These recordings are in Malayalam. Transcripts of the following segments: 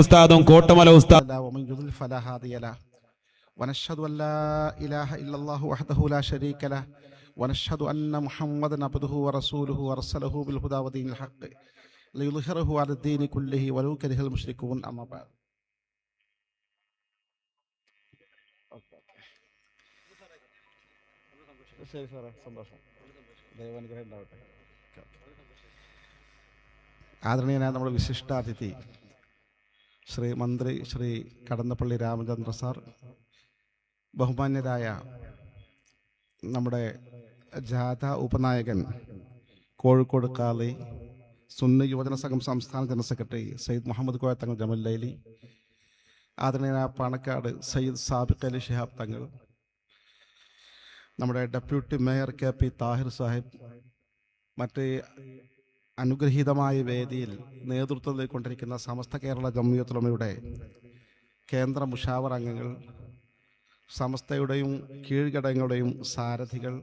ഉസ്താദും കോട്ടമല ഉസ്താദ് ونشهد أن لا إله إلا الله وحده لا شريك له ونشهد أن محمدا عبده ورسوله ورسله بالهدى ودين الحق ليظهره على الدين كله ولو كره المشركون أما بعد ശരി സാറേ സന്തോഷം ദൈവാനുഗ്രഹം ഉണ്ടാവട്ടെ ആദരണീയനായ നമ്മുടെ വിശിഷ്ടാതിഥി ശ്രീ മന്ത്രി ശ്രീ കടന്നപ്പള്ളി രാമചന്ദ്ര സാർ ബഹുമാന്യരായ നമ്മുടെ ജാഥ ഉപനായകൻ കോഴിക്കോട് കാളി സുന്നി യുവജന സംഘം സംസ്ഥാന ജനറൽ സെക്രട്ടറി സയ്യിദ് മുഹമ്മദ് കോയ തങ്ങൾ ജമൽ ലൈലി ആദരണീയനായ പാണക്കാട് സയ്യിദ് സാബിഖ് അലി ഷിഹാബ് തങ്ങൾ നമ്മുടെ deputy mayor K P Thahir Sahib മറ്റ് അനുഗ്രഹീതമായ വേദിയിൽ നേതൃത്വം നൽകിക്കൊണ്ടിരിക്കുന്ന സമസ്ത കേരള ജമ്മിയത്തുലമയുടെ കേന്ദ്ര മുഷാവർ അംഗങ്ങൾ സമസ്തയുടെയും കീഴ്ഘടകങ്ങളുടെയും സാരഥികൾ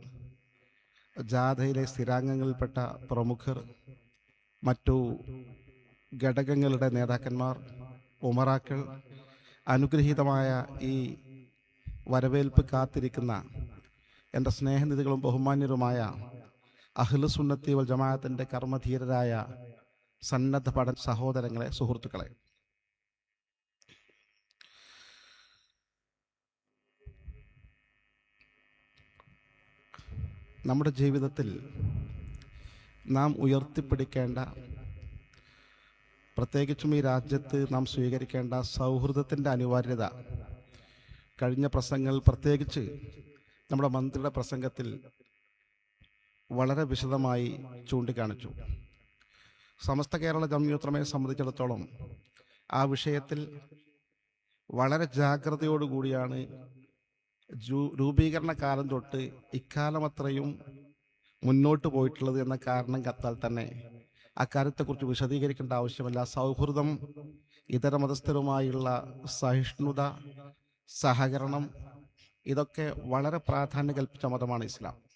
ജാഥയിലെ സ്ഥിരാംഗങ്ങളിൽപ്പെട്ട പ്രമുഖർ മറ്റു ഘടകങ്ങളുടെ നേതാക്കന്മാർ ഉമറാക്കൾ അനുഗ്രഹീതമായ ഈ വരവേൽപ്പ് കാത്തിരിക്കുന്ന എന്റെ സ്നേഹനിധികളും ബഹുമാന്യരുമായ അഹ്ലു സുന്നത്തി വൽ ജമാഅത്തിന്റെ കർമ്മധീരരായ സന്നദ്ധ പഠന സഹോദരങ്ങളെ സുഹൃത്തുക്കളെ. നമ്മുടെ ജീവിതത്തിൽ നാം ഉയർത്തിപ്പിടിക്കേണ്ട പ്രത്യേകിച്ചും ഈ രാജ്യത്ത് നാം സ്വീകരിക്കേണ്ട സൗഹൃദത്തിന്റെ അനിവാര്യത. കഴിഞ്ഞ പ്രസംഗങ്ങൾ പ്രത്യേകിച്ച് നമ്മുടെ മന്ത്രിയുടെ പ്രസംഗത്തിൽ വളരെ വിശദമായി ചൂണ്ടിക്കാണിച്ചു. സമസ്ത കേരള ജംയൂത്രമയെ സംബന്ധിച്ചിടത്തോളം ആ വിഷയത്തിൽ വളരെ ജാഗ്രതയോടുകൂടിയാണ് രൂപീകരണ കാലം തൊട്ട് ഇക്കാലം അത്രയും മുന്നോട്ട് പോയിട്ടുള്ളത് എന്ന കാരണം കത്താൽ തന്നെ അക്കാര്യത്തെക്കുറിച്ച് വിശദീകരിക്കേണ്ട ആവശ്യമില്ല. സൗഹൃദം ഇതര മതസ്ഥരുമായുള്ള സഹിഷ്ണുത സഹകരണം ഇതൊക്കെ വളരെ പ്രാധാന്യം കൽപ്പിച്ച മതമാണ് ഇസ്ലാം.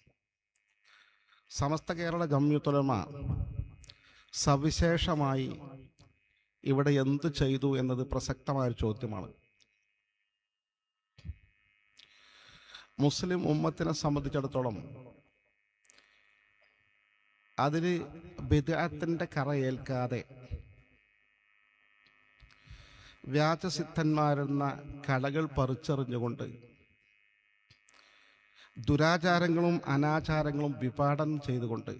സമസ്ത കേരള ജമ്യുത്തുലമ സവിശേഷമായി ഇവിടെ എന്തു ചെയ്തു എന്നത് പ്രസക്തമായ ചോദ്യമാണ്. മുസ്ലിം ഉമ്മത്തിനെ സംബന്ധിച്ചിടത്തോളം അതിന് ബിദാത്തിന്റെ കറ ഏൽക്കാതെ വ്യാജസിദ്ധന്മാരെന്ന കലകൾ പറിച്ചെറിഞ്ഞുകൊണ്ട് ദുരാചാരങ്ങളും അനാചാരങ്ങളും വിപാടനം ചെയ്തുകൊണ്ട്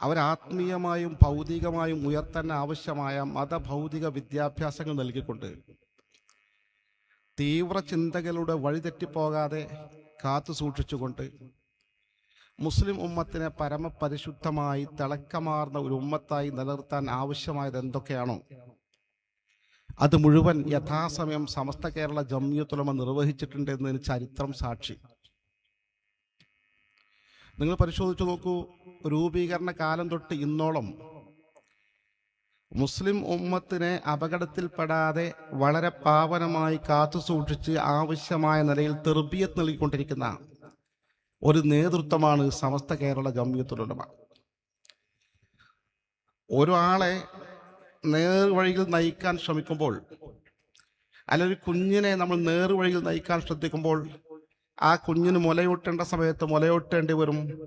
അവരാത്മീയമായും ഭൗതികമായും ഉയർത്താൻ ആവശ്യമായ മതഭൗതിക വിദ്യാഭ്യാസങ്ങൾ നൽകിക്കൊണ്ട് തീവ്ര ചിന്തകളുടെ വഴിതെറ്റിപ്പോകാതെ കാത്തു സൂക്ഷിച്ചുകൊണ്ട് മുസ്ലിം ഉമ്മത്തിനെ പരമപരിശുദ്ധമായി തിളക്കമാർന്ന ഒരു ഉമ്മത്തായി നിലനിർത്താൻ ആവശ്യമായത് എന്തൊക്കെയാണോ? അത് മുഴുവൻ യഥാസമയം സമസ്ത കേരള ജമ്യത്തുലമ നിർവഹിച്ചിട്ടുണ്ട് എന്നതിന് ചരിത്രം സാക്ഷി. നിങ്ങൾ പരിശോധിച്ചു നോക്കൂ രൂപീകരണ കാലം തൊട്ട് ഇന്നോളം മുസ്ലിം ഉമ്മത്തിനെ അപകടത്തിൽപ്പെടാതെ വളരെ പാവനമായി കാത്തു സൂക്ഷിച്ച് ആവശ്യമായ നിലയിൽ തെർബിയത്ത് നൽകിക്കൊണ്ടിരിക്കുന്ന ഒരു നേതൃത്വമാണ് സമസ്ത കേരള ജമ്മിയത്തുലമ ഒരാളെ നേർവഴിയിൽ നയിക്കാൻ ശ്രമിക്കുമ്പോൾ അല്ലെങ്കിൽ ഒരു കുഞ്ഞിനെ നമ്മൾ നേർവഴിയിൽ നയിക്കാൻ ശ്രദ്ധിക്കുമ്പോൾ ആ കുഞ്ഞിന് മുലയൂട്ടേണ്ട സമയത്ത് മുലയൂട്ടേണ്ടി വരും.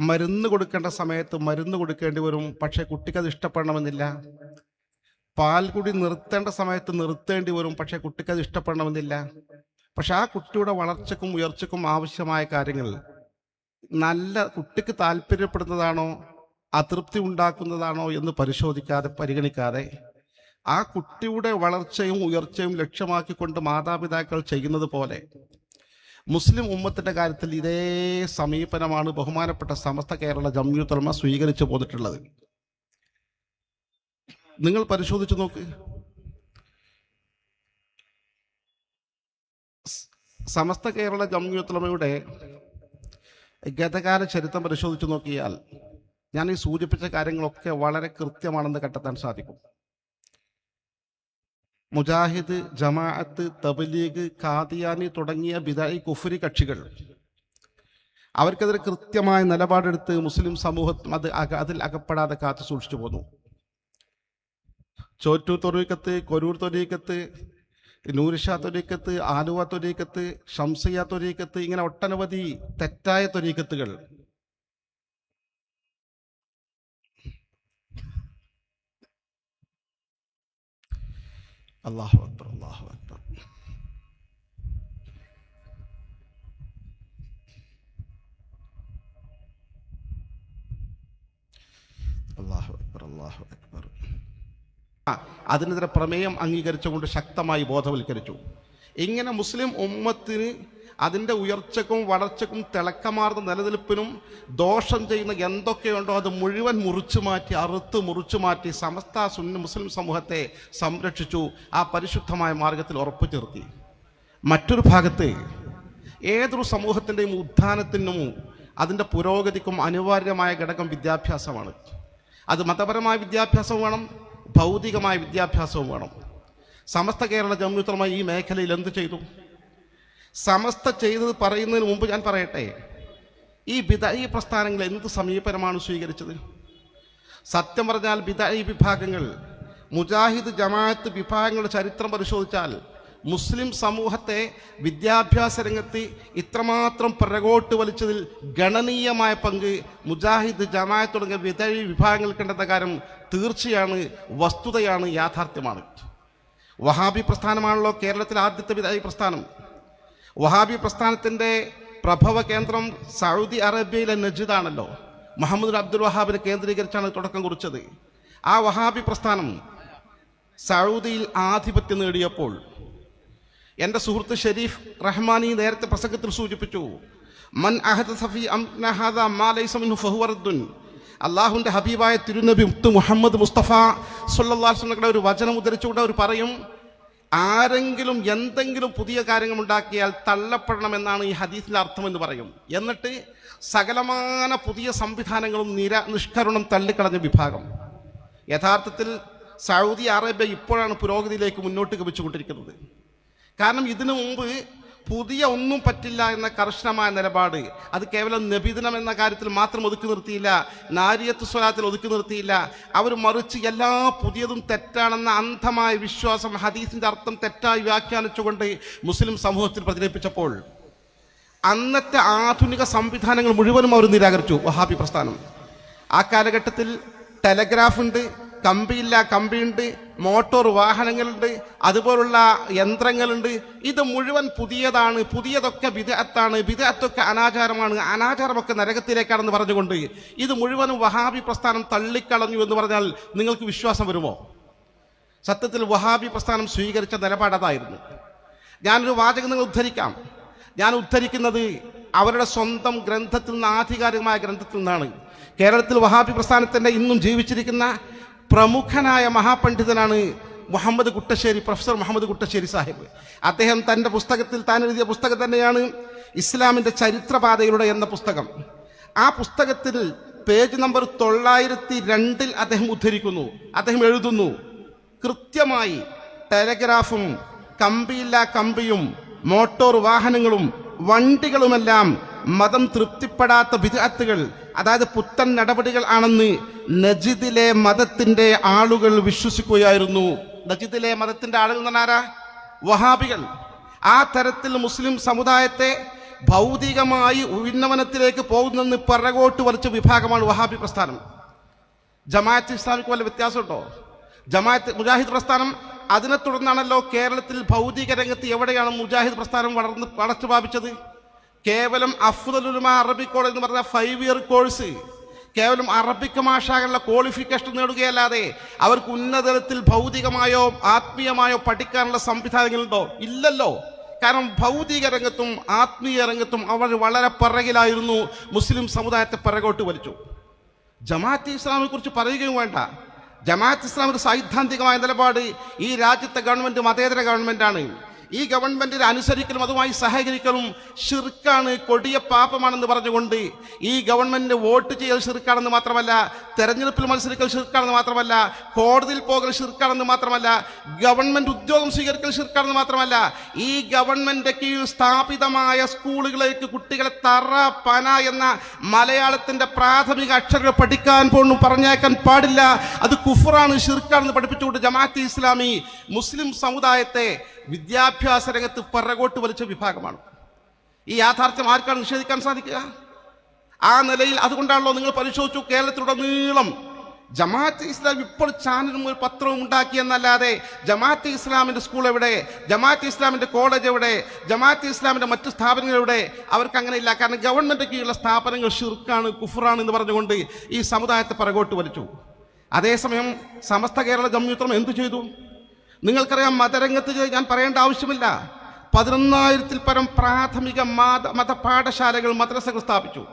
മരുന്ന് കൊടുക്കേണ്ട സമയത്ത് മരുന്ന് കൊടുക്കേണ്ടി വരും. പക്ഷേ കുട്ടിക്കത് ഇഷ്ടപ്പെടണമെന്നില്ല. പാൽ കുടി നിർത്തേണ്ട സമയത്ത് നിർത്തേണ്ടി വരും. പക്ഷേ കുട്ടിക്കത് ഇഷ്ടപ്പെടണമെന്നില്ല. പക്ഷെ ആ കുട്ടിയുടെ വളർച്ചക്കും ഉയർച്ചക്കും ആവശ്യമായ കാര്യങ്ങൾ നല്ല കുട്ടിക്ക് താല്പര്യപ്പെടുന്നതാണോ? അതൃപ്തി ഉണ്ടാക്കുന്നതാണോ എന്ന് പരിശോധിക്കാതെ പരിഗണിക്കാതെ ആ കുട്ടിയുടെ വളർച്ചയും ഉയർച്ചയും ലക്ഷ്യമാക്കിക്കൊണ്ട് മാതാപിതാക്കൾ ചെയ്യുന്നത് പോലെ മുസ്ലിം ഉമ്മത്തിന്റെ കാര്യത്തിൽ ഇതേ സമീപനമാണ് ബഹുമാനപ്പെട്ട സമസ്ത കേരള ജമ്യൂത്തലമ സ്വീകരിച്ചു പോന്നിട്ടുള്ളത്. നിങ്ങൾ പരിശോധിച്ചു നോക്ക്. സമസ്ത കേരള ജമ്യൂത്തലമയുടെ ഗതകാല ചരിത്രം പരിശോധിച്ചു നോക്കിയാൽ ഞാൻ ഈ സൂചിപ്പിച്ച കാര്യങ്ങളൊക്കെ വളരെ കൃത്യമാണെന്ന് കണ്ടെത്താൻ സാധിക്കും. മുജാഹിദ് ജമാഅത്ത് തബലീഗ് കാദിയാനി തുടങ്ങിയ ബിദായി കുഫരി കക്ഷികൾ അവർക്കെതിരെ കൃത്യമായ നിലപാടെടുത്ത് മുസ്ലിം സമൂഹം അത് അതിൽ അകപ്പെടാതെ കാത്തു സൂക്ഷിച്ചു പോന്നു. ചോറ്റൂർ തൊരീക്കത്ത് കൊരൂർ തൊരീക്കത്ത് നൂരിഷ തൊരീക്കത്ത് ആലുവ തൊരീക്കത്ത് ഷംസിയ തൊരീക്കത്ത് ഇങ്ങനെ ഒട്ടനവധി തെറ്റായ തൊരീക്കത്തുകൾ അള്ളാഹു അക്ബർ അള്ളാഹു അക്ബർ. അതിനെതിരെ പ്രമേയം അംഗീകരിച്ചുകൊണ്ട് ശക്തമായി ബോധവൽക്കരിച്ചു. ഇങ്ങനെ മുസ്ലിം ഉമ്മത്തിന് അതിന്റെ ഉയർച്ചക്കും വളർച്ചക്കും തിളക്കമാർന്ന നിലനിൽപ്പിനും ദോഷം ചെയ്യുന്ന എന്തൊക്കെയുണ്ടോ അത് മുഴുവൻ മുറിച്ചു മാറ്റി അറുത്ത് മുറിച്ചു മാറ്റി സമസ്ത സുന്ന മുസ്ലിം സമൂഹത്തെ സംരക്ഷിച്ചു ആ പരിശുദ്ധമായ മാർഗത്തിൽ ഉറപ്പു നിർത്തി മറ്റൊരു ഭാഗത്ത് ഏതൊരു സമൂഹത്തിന്റെയും ഉത്ഥാനത്തിനും അതിന്റെ പുരോഗതിക്കും അനിവാര്യമായ ഘടകം വിദ്യാഭ്യാസമാണ്. അത് മതപരമായ വിദ്യാഭ്യാസവും വേണം ഭൗതികമായ വിദ്യാഭ്യാസവും വേണം. സമസ്ത കേരള ജമ്മിത്രമായി ഈ മേഖലയിൽ എന്ത് ചെയ്തു? സമസ്ത ചെയ്തത് പറയുന്നതിന് മുമ്പ് ഞാൻ പറയട്ടെ? ഈ ബിദായി പ്രസ്ഥാനങ്ങൾ എന്ത് സമീപനമാണ് സ്വീകരിച്ചത്? സത്യം പറഞ്ഞാൽ ബിദായി വിഭാഗങ്ങൾ മുജാഹിദ് ജമാഅത്ത് വിഭാഗങ്ങളുടെ ചരിത്രം പരിശോധിച്ചാൽ മുസ്ലിം സമൂഹത്തെ വിദ്യാഭ്യാസ രംഗത്ത് ഇത്രമാത്രം പിറകോട്ട് വലിച്ചതിൽ ഗണനീയമായ പങ്ക് മുജാഹിദ് ജമാഅത്ത് തുടങ്ങിയ വിദഴി വിഭാഗങ്ങൾക്കുണ്ടെന്ന കാര്യം തീർച്ചയാണ് വസ്തുതയാണ് യാഥാർത്ഥ്യമാണ്. വഹാബി പ്രസ്ഥാനമാണല്ലോ കേരളത്തിലെ ആദ്യത്തെ വിദായി പ്രസ്ഥാനം. വഹാബി പ്രസ്ഥാനത്തിന്റെ പ്രഭവ കേന്ദ്രം സൗദി അറേബ്യയിലെ നജിദാണല്ലോ. മുഹമ്മദ് അബ്ദുൽ വഹാബിനെ കേന്ദ്രീകരിച്ചാണ് തുടക്കം കുറിച്ചത്. ആ വഹാബി പ്രസ്ഥാനം സൗദിയിൽ ആധിപത്യം നേടിയപ്പോൾ എന്റെ സുഹൃത്ത് ഷെരീഫ് റഹ്മാനി നേരത്തെ പ്രസംഗത്തിൽ സൂചിപ്പിച്ചു മൻ അഹദ് സഫി ഫഹുവർദ്ദുൻ അള്ളാഹുവിന്റെ ഹബീബായ തിരുനബി മുത്ത് മുഹമ്മദ് മുസ്തഫ സുല്ലാസ്ലങ്ങളുടെ ഒരു വചനം ഉദ്ധരിച്ചുകൊണ്ട് അവർ പറയും ആരെങ്കിലും എന്തെങ്കിലും പുതിയ കാര്യങ്ങൾ ഉണ്ടാക്കിയാൽ തള്ളപ്പെടണമെന്നാണ് ഈ ഹദീസിന്റെ അർത്ഥം എന്ന് പറയും. എന്നിട്ട് സകലമാന പുതിയ സംവിധാനങ്ങളും നിര നിഷ്കരുണം തള്ളിക്കളഞ്ഞ വിഭാഗം. യഥാർത്ഥത്തിൽ സൗദി അറേബ്യ ഇപ്പോഴാണ് പുരോഗതിയിലേക്ക് മുന്നോട്ട് ഗമിച്ചുകൊണ്ടിരിക്കുന്നത് കാരണം ഇതിനു മുമ്പ് പുതിയ ഒന്നും പറ്റില്ല എന്ന കർശനമായ നിലപാട്. അത് കേവലം നബിദിനം എന്ന കാര്യത്തിൽ മാത്രം ഒതുക്കി നിർത്തിയില്ല. നാരിയത്ത് സ്വലാത്തിൽ ഒതുക്കി നിർത്തിയില്ല. അവർ മറിച്ച് എല്ലാ പുതിയതും തെറ്റാണെന്ന അന്ധമായ വിശ്വാസം ഹദീസിന്റെ അർത്ഥം തെറ്റായി വ്യാഖ്യാനിച്ചുകൊണ്ട് മുസ്ലിം സമൂഹത്തിൽ പ്രചരിപ്പിച്ചപ്പോൾ അന്നത്തെ ആധുനിക സംവിധാനങ്ങൾ മുഴുവനും അവർ നിരാകരിച്ചു. വഹാബി പ്രസ്ഥാനം. ആ കാലഘട്ടത്തിൽ ടെലഗ്രാഫ് ഉണ്ട് കമ്പിയില്ല കമ്പിയുണ്ട് മോട്ടോർ വാഹനങ്ങളുണ്ട് അതുപോലുള്ള യന്ത്രങ്ങളുണ്ട്. ഇത് മുഴുവൻ പുതിയതാണ് പുതിയതൊക്കെ വിദഗ്ധാണ് വിദഗ്ധത്തൊക്കെ അനാചാരമാണ് അനാചാരമൊക്കെ നരകത്തിലേക്കാണെന്ന് പറഞ്ഞുകൊണ്ട് ഇത് മുഴുവനും വഹാബി പ്രസ്ഥാനം തള്ളിക്കളഞ്ഞു എന്ന് പറഞ്ഞാൽ നിങ്ങൾക്ക് വിശ്വാസം വരുമോ? സത്യത്തിൽ വഹാബി പ്രസ്ഥാനം സ്വീകരിച്ച നിലപാട് അതായിരുന്നു. ഞാനൊരു വാചകം നിങ്ങൾ ഉദ്ധരിക്കാം. ഞാൻ ഉദ്ധരിക്കുന്നത് അവരുടെ സ്വന്തം ഗ്രന്ഥത്തിൽ നിന്ന് ആധികാരികമായ ഗ്രന്ഥത്തിൽ നിന്നാണ്. കേരളത്തിൽ വഹാബി പ്രസ്ഥാനത്തിന്റെ ഇന്നും ജീവിച്ചിരിക്കുന്ന പ്രമുഖനായ മഹാപണ്ഡിതനാണ് മുഹമ്മദ് കുട്ടശ്ശേരി പ്രൊഫസർ മുഹമ്മദ് കുട്ടശ്ശേരി സാഹിബ്. അദ്ദേഹം തന്റെ പുസ്തകത്തിൽ താൻ എഴുതിയ പുസ്തകം തന്നെയാണ് ഇസ്ലാമിന്റെ ചരിത്രപാതയിലൂടെ എന്ന പുസ്തകം. ആ പുസ്തകത്തിൽ പേജ് നമ്പർ തൊള്ളായിരത്തി രണ്ടിൽ അദ്ദേഹം ഉദ്ധരിക്കുന്നു. അദ്ദേഹം എഴുതുന്നു കൃത്യമായി ടെലഗ്രാഫും കമ്പിയില്ലാ കമ്പിയും മോട്ടോർ വാഹനങ്ങളും വണ്ടികളുമെല്ലാം മതം തൃപ്തിപ്പെടാത്ത വിദഗ്ധകൾ അതായത് പുത്തൻ നടപടികൾ ആണെന്ന് നജിദിലെ മതത്തിന്റെ ആളുകൾ വിശ്വസിക്കുകയായിരുന്നു. നജിദിലെ മതത്തിന്റെ ആളുകൾ എന്ന് വഹാബികൾ. ആ തരത്തിൽ മുസ്ലിം സമുദായത്തെ ഭൗതികമായി ഉന്നമനത്തിലേക്ക് പോകുന്നെന്ന് പിറകോട്ട് വലിച്ച വിഭാഗമാണ് വഹാബി പ്രസ്ഥാനം. ജമാഅത്ത് ഇസ്ലാമിക്ക് വല്ല വ്യത്യാസമുണ്ടോ? ജമാഅത്ത് മുജാഹിദ് പ്രസ്ഥാനം അതിനെ തുടർന്നാണല്ലോ കേരളത്തിൽ ഭൗതിക രംഗത്ത് എവിടെയാണ് മുജാഹിദ് പ്രസ്ഥാനം വളർന്ന് വളർച്ച പ്രാപിച്ചത്? കേവലം അഫ്ദലുലുമ അറബിക് കോളേജ് എന്ന് പറഞ്ഞ ഫൈവ് ഇയർ കോഴ്സ് കേവലം അറബിക് ഭാഷകളുടെ ക്വാളിഫിക്കേഷൻ നേടുകയല്ലാതെ അവർക്ക് ഉന്നതതലത്തിൽ ഭൗതികമായോ ആത്മീയമായോ പഠിക്കാനുള്ള സംവിധാനങ്ങളുണ്ടോ? ഇല്ലല്ലോ. കാരണം ഭൗതിക രംഗത്തും ആത്മീയ രംഗത്തും അവർ വളരെ പിറകിലായിരുന്നു. മുസ്ലിം സമുദായത്തെ പിറകോട്ട് വലിച്ചു. ജമാഅത്ത് ഇസ്ലാമിനെ കുറിച്ച് പറയുകയും വേണ്ട. ജമാഅത്ത് ഇസ്ലാം ഒരു സൈദ്ധാന്തികമായ നിലപാട് ഈ രാജ്യത്തെ ഗവൺമെന്റ് മതേതര ഗവൺമെന്റാണ് ഈ ഗവൺമെന്റിനെ അനുസരിക്കലും അതുമായി സഹകരിക്കലും ഷിർക്കാണ് കൊടിയ പാപമാണെന്ന് പറഞ്ഞുകൊണ്ട് ഈ ഗവൺമെന്റിന് വോട്ട് ചെയ്യൽ ഷിർക്കാണെന്ന് മാത്രമല്ല തെരഞ്ഞെടുപ്പിൽ മത്സരിക്കൽ ഷിർക്കാണെന്ന് മാത്രമല്ല കോടതിയിൽ പോകൽ ഷിർക്കാണെന്ന് മാത്രമല്ല ഗവൺമെന്റ് ഉദ്യോഗം സ്വീകരിക്കൽ ഷിർക്കാണെന്ന് മാത്രമല്ല ഈ ഗവൺമെന്റ് കീഴിൽ സ്ഥാപിതമായ സ്കൂളുകളിലേക്ക് കുട്ടികളെ തറ പന എന്ന മലയാളത്തിന്റെ പ്രാഥമിക അക്ഷരങ്ങൾ പഠിക്കാൻ പോലും പറഞ്ഞേക്കാൻ പാടില്ല. അത് കുഫറാണ് ഷിർക്കാണെന്ന് പഠിപ്പിച്ചുകൊണ്ട് ജമാഅത്ത് ഇസ്ലാമി മുസ്ലിം സമുദായത്തെ വിദ്യാഭ്യാസ രംഗത്ത് പിറകോട്ട് വലിച്ച വിഭാഗമാണ്. ഈ യാഥാർത്ഥ്യം ആർക്കാണ് നിഷേധിക്കാൻ സാധിക്കുക? ആ നിലയിൽ അതുകൊണ്ടാണല്ലോ നിങ്ങൾ പരിശോധിച്ചു കേരളത്തിലുടനീളം ജമാഅത്ത് ഇസ്ലാം ഇപ്പോൾ ചാനലും ഒരു പത്രവും ഉണ്ടാക്കി എന്നല്ലാതെ ജമാഅത്ത് ഇസ്ലാമിന്റെ സ്കൂൾ എവിടെ? ജമാഅത്ത് ഇസ്ലാമിന്റെ കോളേജ് എവിടെ? ജമാഅത്ത് ഇസ്ലാമിന്റെ മറ്റ് സ്ഥാപനങ്ങൾ എവിടെ? അവർക്ക് അങ്ങനെ ഇല്ല. കാരണം ഗവൺമെന്റ് കീഴിലുള്ള സ്ഥാപനങ്ങൾ ഷിർക്കാണ് കുഫറാണ് എന്ന് പറഞ്ഞുകൊണ്ട് ഈ സമുദായത്തെ പിറകോട്ട് വലിച്ചു. അതേസമയം സമസ്ത കേരള ജംയുത്രം എന്തു ചെയ്തു? നിങ്ങൾക്കറിയാം മതരംഗത്ത് ഞാൻ പറയേണ്ട ആവശ്യമില്ല. പതിനൊന്നായിരത്തിൽ പരം പ്രാഥമിക മത മതപാഠശാലകൾ മദ്രസകൾ സ്ഥാപിച്ചു.